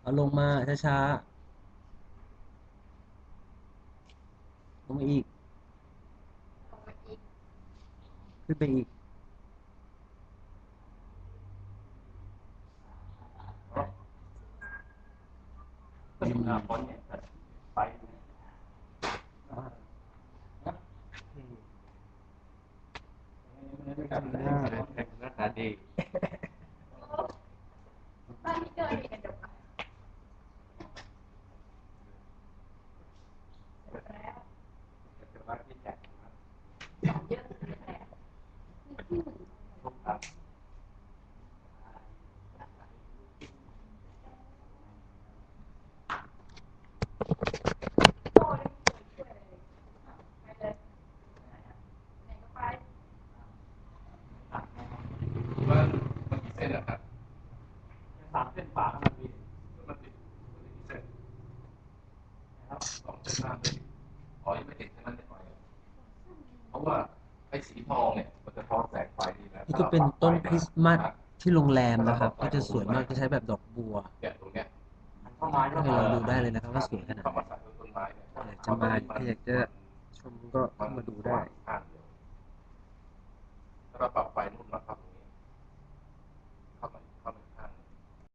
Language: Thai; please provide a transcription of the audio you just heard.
เอาลงมาช้าๆลงมาอีกลงมาอีกขึ้นไปอีก ก็อยู่หน้าฟอนต์เนี่ยไปเนี่ยหน้าตาดี บ้านที่เกิดมีกระจกอะเสร็จแล้ว แต่ว่าที่แจกนะครับ เยอะเลยแหละมีที่หนึ่ง ทุกครั้ง โตเลยช่ ว่ามันกี่เส้นอะครับสามเส้นฝามันมีแล้วมันติดมันติดกี่เส้นนะครับสองเส้นล่างเลยอ๋อยังไม่ติดใช่ไหมเด็กน้อยเพราะว่าไอ้สีทองเนี่ยมันจะทอนแสงไฟดีนะนี่ก็เป็นต้นคริสต์มาสที่โรงแรมนะครับ ก็จะสวยมากจะใช้แบบดอกบัว เนี่ยตรงเนี้ย เข้าไม้ให้ลองดูได้เลยนะครับว่าสวยขนาดเข้าไหนมาใส่ต้นไม้เนี่ยอยากจะมาถ้าอยากจะชมก็เข้ามาดูได้